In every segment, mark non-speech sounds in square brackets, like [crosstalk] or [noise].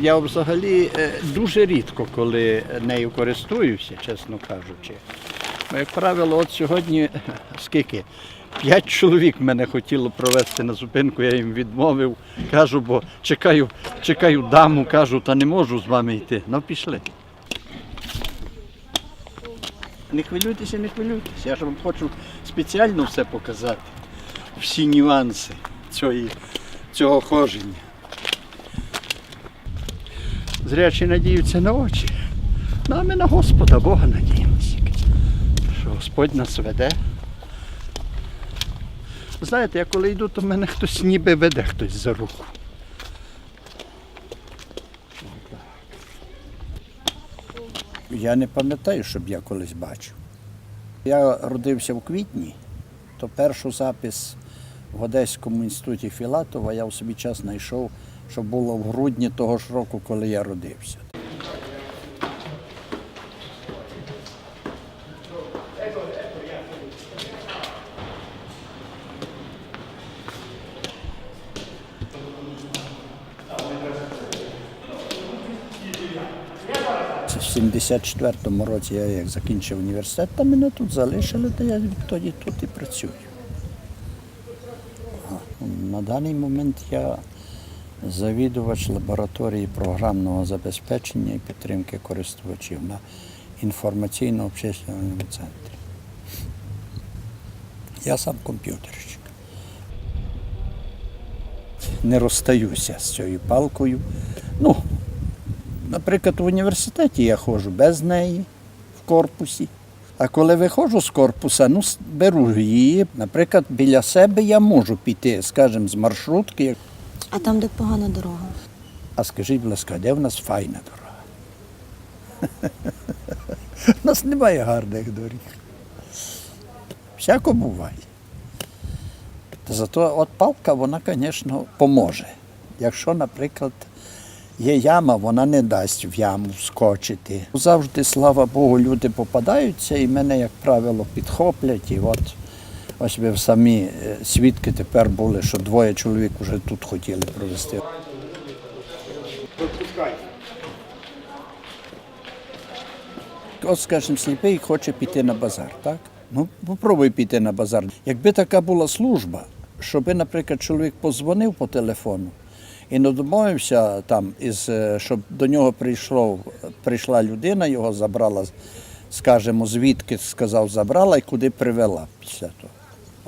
Я взагалі е, дуже рідко, коли нею користуюся, чесно кажучи. Як правило, от сьогодні [laughs] скільки? П'ять чоловік мене хотіло провести на зупинку, я їм відмовив. Кажу, бо чекаю, чекаю даму, кажу, та не можу з вами йти. Ну, пішли. Не хвилюйтеся, не хвилюйтеся. Я ж вам хочу спеціально все показати. Всі нюанси цієї, цього хоження. Зрячі надіються на очі. Ну, а ми на Господа Бога надіємося. Що Господь нас веде. Знаєте, я коли йду, то мене хтось ніби веде хтось за руку. Я не пам'ятаю, щоб я колись бачив. Я родився в квітні, то перший запис в Одеському інституті Філатова я в собі час знайшов, що було в грудні того ж року, коли я родився. В 74-му році я як закінчив університет, та мене тут залишили, та я відтоді тут і працюю. На даний момент я завідувач лабораторії програмного забезпечення і підтримки користувачів на інформаційно-общественному центрі. Я сам комп'ютерщик. Не розстаюся з цією палкою. Ну, Наприклад, в університеті я ходжу без неї в корпусі. А коли виходжу з корпуса, ну беру її. Наприклад, біля себе я можу піти, скажімо, з маршрутки. А там, де погана дорога. А скажіть, будь ласка, де в нас файна дорога? [laughs] У нас немає гарних доріг. Всяко буває. Та зато от палка, вона, звісно, поможе. Якщо, наприклад, є яма, вона не дасть в яму вскочити. Завжди, слава Богу, люди попадаються і мене, як правило, підхоплять. І от ось ви самі е, свідки тепер були, що двоє чоловік вже тут хотіли провести. От, скажімо, сліпий хоче піти на базар, так? Ну, попробуй піти на базар. Якби така була служба, щоби, наприклад, чоловік позвонив по телефону і не домовився там, із, е, щоб до нього прийшло, прийшла людина, його забрала, скажімо, звідки сказав, забрала і куди привела після того.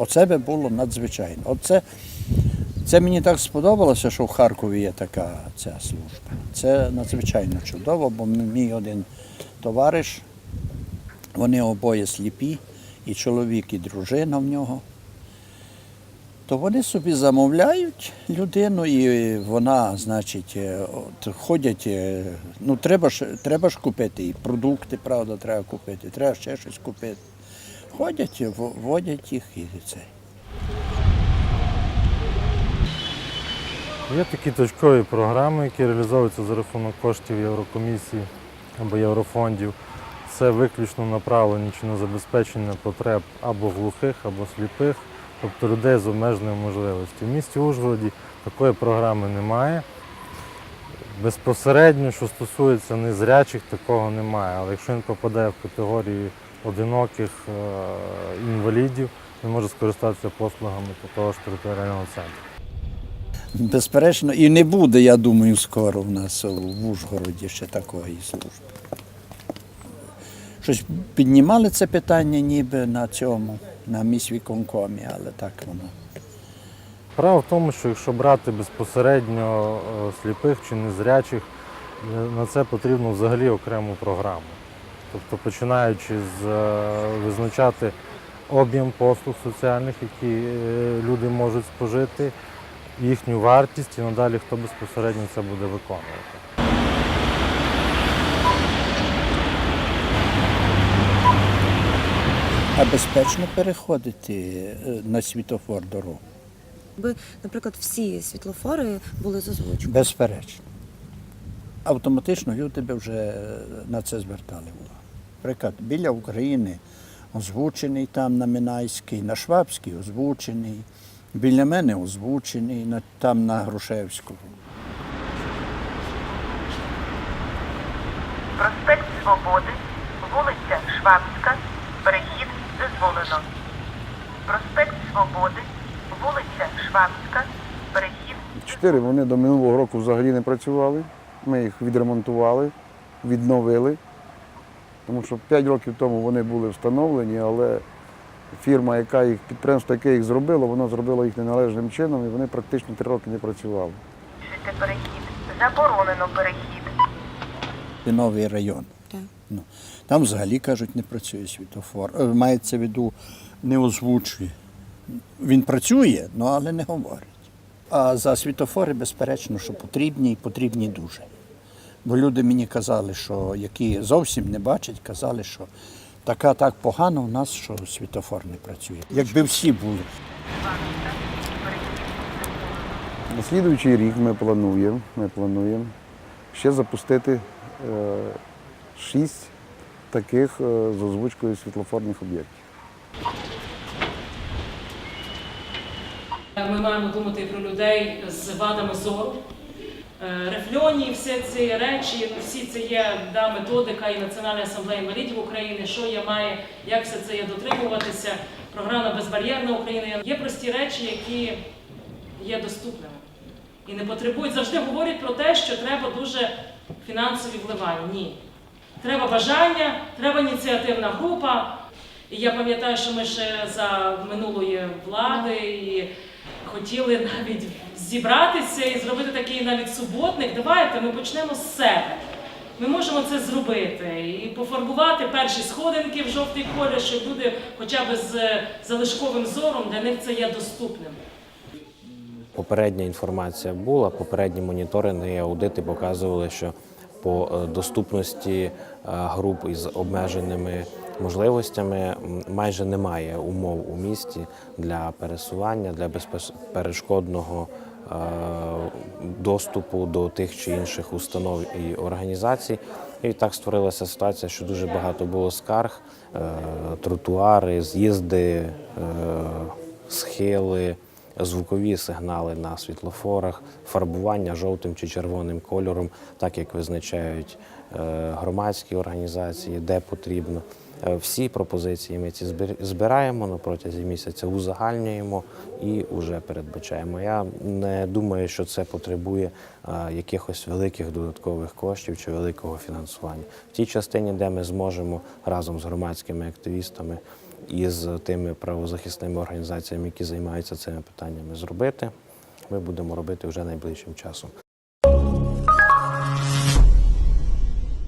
Оце би було надзвичайно. Оце, це мені так сподобалося, що в Харкові є така ця служба. Це надзвичайно чудово, бо мій один товариш, вони обоє сліпі, і чоловік, і дружина в нього. То вони собі замовляють людину, і вона, значить, е, от, ходять, е, ну треба ж, треба ж купити, і продукти, правда, треба купити, треба ще щось купити. Ходять, водять їх і це. Є такі точкові програми, які реалізовуються за рахунок коштів Єврокомісії або єврофондів. Це виключно направлені чи на забезпечення потреб або глухих, або сліпих, тобто людей з обмеженою можливістю. В місті Ужгороді такої програми немає. Безпосередньо, що стосується незрячих, такого немає. Але якщо він попадає в категорію одиноких е, інвалідів, він може скористатися послугами того ж територіального центру. Безперечно, і не буде, я думаю, скоро в нас в Ужгороді ще такої служби. Щось піднімали це питання ніби на цьому, на міськвіконкомі, але так воно. Справа в тому, що якщо брати безпосередньо е, сліпих чи незрячих, е, на це потрібно взагалі окрему програму. Тобто починаючи з е, визначати об'єм послуг соціальних, які е, люди можуть спожити, їхню вартість і надалі хто безпосередньо це буде виконувати. А безпечно переходити е, на світофор дорогу? Якби, наприклад, всі світлофори були з озвучкою. Безперечно. Автоматично люди би вже на це звертали увагу. Наприклад, біля України озвучений там на Минайській, на Швабській озвучений, біля мене озвучений, там на Грушевському. Проспект Свободи, вулиця Швабська, перехід дозволено. Проспект Свободи, вулиця Швабська, перехід Чотири вони до минулого року взагалі не працювали. Ми їх відремонтували, відновили. Тому що 5 років тому вони були встановлені, але фірма, яка їх, підприємство, яке їх зробило, воно зробило їх неналежним чином і вони практично 3 роки не працювали. Пишете перехід. Заборонено перехід. Це новий район. Так. Ну, там взагалі кажуть, не працює світофор. Е, Мається в виду, не озвучує. Він працює, ну, але не говорить. А за світофори, безперечно, що потрібні і потрібні дуже. Бо люди мені казали, що які зовсім не бачать, казали, що така так погано у нас, що світофор не працює. Якби всі були. На слідуючий рік ми плануємо, ми плануємо ще запустити е, шість таких е, з озвучкою світлофорних об'єктів. Ми маємо думати про людей з вадами зору. Е, Рефльоні, всі ці речі, всі це є да, методика і Національної асамблеї інвалідів України, що є має, як все це є дотримуватися. Програма Безбар'єрна Україна. Є прості речі, які є доступними і не потребують. Завжди говорять про те, що треба дуже фінансові вливання. Ні. Треба бажання, треба ініціативна група. І я пам'ятаю, що ми ще за минулої влади і хотіли навіть зібратися і зробити такий навіть суботник. Давайте ми почнемо з себе. Ми можемо це зробити і пофарбувати перші сходинки в жовтий колір, щоб люди хоча б з залишковим зором для них це є доступним. Попередня інформація була, попередні моніторинги і аудити показували, що по е, доступності е, груп із обмеженими можливостями майже немає умов у місті для пересування, для безперешкодного е, доступу до тих чи інших установ і організацій. І так створилася ситуація, що дуже багато було скарг, е, тротуари, з'їзди, е, схили звукові сигнали на світлофорах, фарбування жовтим чи червоним кольором, так як визначають е, громадські організації, де потрібно. Е, Всі пропозиції ми ці збираємо на протязі місяця, узагальнюємо і вже передбачаємо. Я не думаю, що це потребує е, якихось великих додаткових коштів чи великого фінансування. В тій частині, де ми зможемо разом з громадськими активістами і з тими правозахисними організаціями, які займаються цими питаннями, зробити, ми будемо робити вже найближчим часом.